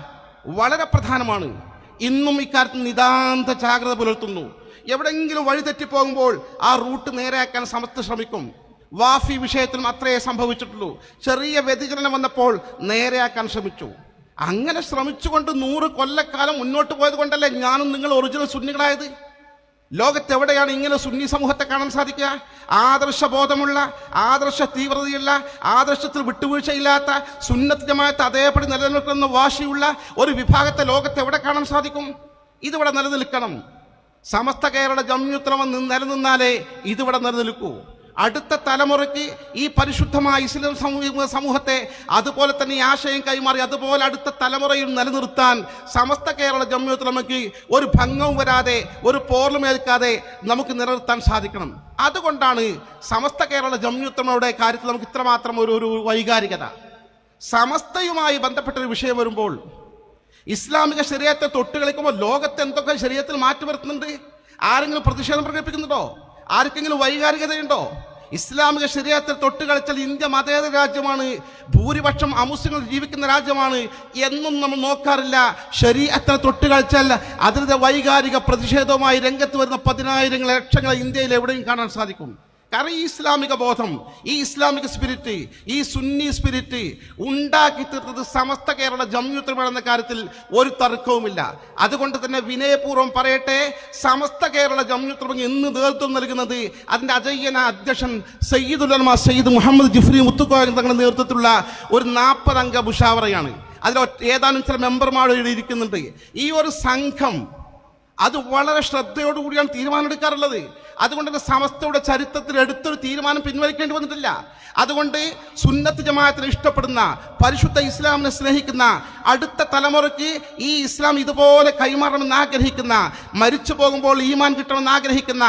വളരെ പ്രധാനമാണ്. ഇന്നും ഇക്കാര്യത്തിൽ നിതാന്ത ജാഗ്രത പുലർത്തുന്നു. എവിടെയെങ്കിലും വഴി തെറ്റിപ്പോകുമ്പോൾ ആ റൂട്ട് നേരെയാക്കാൻ സമസ്ത ശ്രമിക്കും. വാഫി വിഷയത്തിലും അത്രയേ സംഭവിച്ചിട്ടുള്ളൂ. ചെറിയ വ്യതിചലനം വന്നപ്പോൾ നേരെയാക്കാൻ ശ്രമിച്ചു. അങ്ങനെ ശ്രമിച്ചുകൊണ്ട് നൂറ് കൊല്ലക്കാലം മുന്നോട്ട് പോയത് കൊണ്ടല്ലേ ഞാനും നിങ്ങൾ ഒറിജിനൽ സുന്നികളായത്? ലോകത്തെവിടെയാണ് ഇങ്ങനെ സുന്നി സമൂഹത്തെ കാണാൻ സാധിക്കുക? ആദർശ ബോധമുള്ള ആദർശ തീവ്രതയുള്ള ആദർശത്തിൽ വിട്ടുവീഴ്ചയില്ലാത്ത സുന്നത്ത് അതേപടി നിലനിൽക്കുന്ന വാശിയുള്ള ഒരു വിഭാഗത്തെ ലോകത്ത് എവിടെ കാണാൻ സാധിക്കും? ഇതിവിടെ നിലനിൽക്കണം. സമസ്ത കേരള ജമ്യുത്തലമ നിലനിന്നാലേ ഇതിവിടെ നിലനിൽക്കൂ. അടുത്ത തലമുറയ്ക്ക് ഈ പരിശുദ്ധമായ ഇസ്ലാം സമൂഹ സമൂഹത്തെ അതുപോലെ തന്നെ ഈ ആശയം കൈമാറി അതുപോലെ അടുത്ത തലമുറയിൽ നിലനിർത്താൻ സമസ്ത കേരള ജമ്മിയത്തിലമയ്ക്ക് ഒരു ഭംഗവും വരാതെ ഒരു പോർലുമേൽക്കാതെ നമുക്ക് നിലനിർത്താൻ സാധിക്കണം. അതുകൊണ്ടാണ് സമസ്ത കേരള ജമ്മിയത്തമയുടെ കാര്യത്തിൽ നമുക്ക് ഇത്രമാത്രം ഒരു ഒരു വൈകാരികത. സമസ്തയുമായി ബന്ധപ്പെട്ട ഒരു വിഷയം വരുമ്പോൾ ഇസ്ലാമിക ശരീരത്തെ തൊട്ട് കളിക്കുമ്പോൾ ലോകത്ത് എന്തൊക്കെ ശരീരത്തിൽ മാറ്റി വരുത്തുന്നുണ്ട്? ആരെങ്കിലും പ്രതിഷേധം പ്രകടിപ്പിക്കുന്നുണ്ടോ? ആർക്കെങ്കിലും വൈകാരികതയുണ്ടോ? ഇസ്ലാമിക ശരീരത്തിൽ തൊട്ട് കളിച്ചാൽ ഇന്ത്യ മതേതര രാജ്യമാണ് ഭൂരിപക്ഷം അമുസ്ലിങ്ങൾ ജീവിക്കുന്ന രാജ്യമാണ് എന്നും നമ്മൾ നോക്കാറില്ല. ശരീരത്തിനെ തൊട്ട് കളിച്ചാൽ അതിന്റെ വൈകാരിക പ്രതിഷേധവുമായി രംഗത്ത് വരുന്ന പതിനായിരങ്ങൾ ലക്ഷങ്ങളെ ഇന്ത്യയിൽ എവിടെയും കാണാൻ സാധിക്കും. കാരണം ഈ ഇസ്ലാമിക ബോധം ഈ ഇസ്ലാമിക സ്പിരിറ്റ് ഈ സുന്നി സ്പിരിറ്റ് ഉണ്ടാക്കി തീർത്തത് സമസ്ത കേരള ജമ്യുത്തരമെന്ന കാര്യത്തിൽ ഒരു തർക്കവുമില്ല. അതുകൊണ്ട് തന്നെ വിനയപൂർവം പറയട്ടെ സമസ്ത കേരള ജമ്യുത്തരം ഇന്ന് നേതൃത്വം നൽകുന്നത് അതിന്റെ അജയ്യന അധ്യക്ഷൻ സയ്യിദുലമ സയ്യിദ് മുഹമ്മദ് ജിഫ്രി മുത്തുക്കോയ തങ്ങളുടെ നേതൃത്വത്തിലുള്ള ഒരു നാൽപ്പതംഗ മുഷാവറയാണ് അതിൽ ഏതാനും ചില മെമ്പർമാർ ഇരിക്കുന്നുണ്ട് ഈ ഒരു സംഘം അത് വളരെ ശ്രദ്ധയോടുകൂടിയാണ് തീരുമാനമെടുക്കാറുള്ളത്. അതുകൊണ്ട് തന്നെ സമസ്തയുടെ ചരിത്രത്തിൽ എടുത്തൊരു തീരുമാനം പിൻവലിക്കേണ്ടി വന്നിട്ടില്ല. അതുകൊണ്ട് സുന്നത്ത് ജമാഅത്തിനെ ഇഷ്ടപ്പെടുന്ന പരിശുദ്ധ ഇസ്ലാമിനെ സ്നേഹിക്കുന്ന അടുത്ത തലമുറയ്ക്ക് ഈ ഇസ്ലാം ഇതുപോലെ കൈമാറണമെന്ന് ആഗ്രഹിക്കുന്ന മരിച്ചു പോകുമ്പോൾ ഈമാൻ കിട്ടണമെന്ന് ആഗ്രഹിക്കുന്ന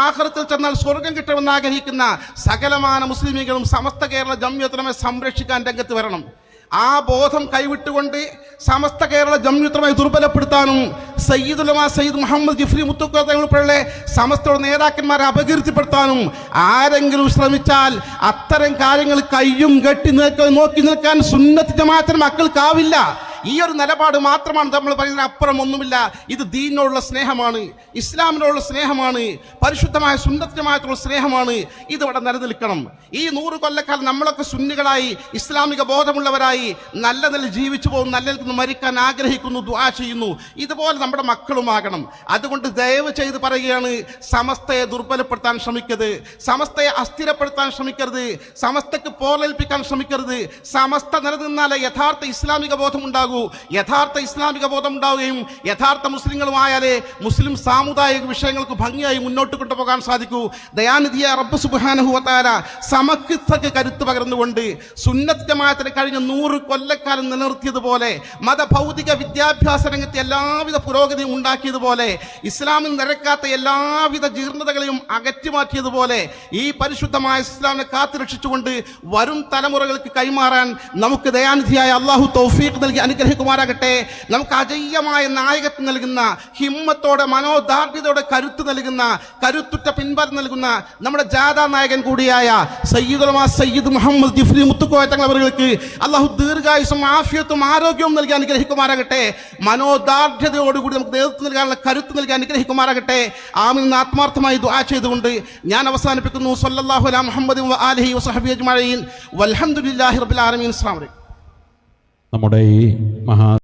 ആഹൃത്തിൽ ചെന്നാൽ സ്വർഗം കിട്ടണമെന്ന് ആഗ്രഹിക്കുന്ന സകലമാന മുസ്ലിമികളും സമസ്ത കേരള ജമ്യത്തിനെ സംരക്ഷിക്കാൻ രംഗത്ത് വരണം. ആ ബോധം കൈവിട്ടുകൊണ്ട് സമസ്ത കേരള ജംയുത്രമായി ദുർബലപ്പെടുത്താനും സയ്യിദുലമ സയ്യിദ് മുഹമ്മദ് ജിഫ്രി മുത്തുക്കോത്ത ഉൾപ്പെടെ സമസ്തയുടെ നേതാക്കന്മാരെ അപകീർത്തിപ്പെടുത്താനും ആരെങ്കിലും ശ്രമിച്ചാൽ അത്തരം കാര്യങ്ങൾ കയ്യും കെട്ടി നോക്കി നിൽക്കാൻ സുന്നത്തിന്റെ മാത്രം മക്കൾക്കാവില്ല. ഈ ഒരു നിലപാട് മാത്രമാണ് നമ്മൾ പറയുന്നത്. അപ്പുറം ഒന്നുമില്ല. ഇത് ദീനോടുള്ള സ്നേഹമാണ്. ഇസ്ലാമിനോടുള്ള സ്നേഹമാണ്. പരിശുദ്ധമായ സുന്ദരമായിട്ടുള്ള സ്നേഹമാണ്. ഇതിവിടെ നിലനിൽക്കണം. ഈ നൂറ് കൊല്ലക്കാലം നമ്മളൊക്കെ സുന്നികളായി ഇസ്ലാമിക ബോധമുള്ളവരായി നല്ല നില ജീവിച്ചു പോകും നല്ല നിന്ന് മരിക്കാൻ ആഗ്രഹിക്കുന്നു ദ്വാ ചെയ്യുന്നു. ഇതുപോലെ നമ്മുടെ മക്കളുമാകണം. അതുകൊണ്ട് ദയവ് ചെയ്ത് പറയുകയാണ് സമസ്തയെ ദുർബലപ്പെടുത്താൻ ശ്രമിക്കരുത്. സമസ്തയെ അസ്ഥിരപ്പെടുത്താൻ ശ്രമിക്കരുത്. സമസ്തക്ക് പോലേൽപ്പിക്കാൻ ശ്രമിക്കരുത്. സമസ്ത നിലനിന്നാലേ യഥാർത്ഥ ഇസ്ലാമിക ബോധം ഉണ്ടാകൂ. യഥാർത്ഥ ഇസ്ലാമിക ബോധം ഉണ്ടാവുകയും യഥാർത്ഥ മുസ്ലിങ്ങളുമായാലേ മുസ്ലിം സാമുദായിക വിഷയങ്ങൾക്ക് ഭംഗിയായി മുന്നോട്ട് കൊണ്ടുപോകാൻ സാധിക്കൂ. ദയാനിധിയ റബ്ബ് സുബാനുഹുവത്താര സമക്കിത്തക്ക് കരുത്ത് പകർന്നുകൊണ്ട് സുന്നത്ത് കഴിഞ്ഞ നൂറ് കൊല്ലക്കാലം നിലനിർത്തിയതുപോലെ മതഭൗതിക വിദ്യാഭ്യാസ രംഗത്തെ എല്ലാവിധ പുരോഗതിയും ഉണ്ടാക്കിയതുപോലെ ഇസ്ലാമിൽ നിരക്കാത്ത എല്ലാവിധ ജീർണതകളെയും അകറ്റിമാറ്റിയതുപോലെ ഈ പരിശുദ്ധമായ ഇസ്ലാമിനെ കാത്തുരക്ഷിച്ചുകൊണ്ട് വരും തലമുറകൾക്ക് കൈമാറാൻ നമുക്ക് ദയാനിധിയായ അള്ളാഹു തൗഫീഖ് നൽകി അനുഗ്രഹിക്കുമാറാകട്ടെ. നമുക്ക് അജയ്യമായ നായകത്വം നൽകുന്ന ഹിമ്മത്തോടെ മനോദാർഢ്യതയോടെ കരുത്ത് നൽകുന്ന കരുത്തുറ്റ പിൻബലം നൽകുന്ന നമ്മുടെ ജാഥാ നായകൻ കൂടിയായ സയ്യിദുലമാ സയ്യിദ് മുഹമ്മദ് ജിഫ്രി മുത്തുക്കോയ തങ്ങൾ അവർക്ക് അള്ളാഹു ദീർഘായുസും ആഫിയത്തും ആരോഗ്യവും നൽകി അനുഗ്രഹിക്കുമാരാകട്ടെ മനോദാർഢ്യതയോടുകൂടി നമുക്ക് നേതൃത്വം നൽകാനുള്ള കരുത്ത് നൽകി അനുഗ്രഹിക്കുമാരാകട്ടെ ആമിൽ നിന്ന് ആത്മാർത്ഥമായി ദുആ ചെയ്തുകൊണ്ട് ഞാൻ അവസാനിപ്പിക്കുന്നു. സല്ലല്ലാഹു അലാ മുഹമ്മദ് അലഹി വസഹബി അജ്മഈൻ. വൽഹംദുലില്ലാഹി റബ്ബിൽ ആലമീൻ. അസ്സലാമു അലൈക്കും. നമ്മുടെ ഈ മഹാ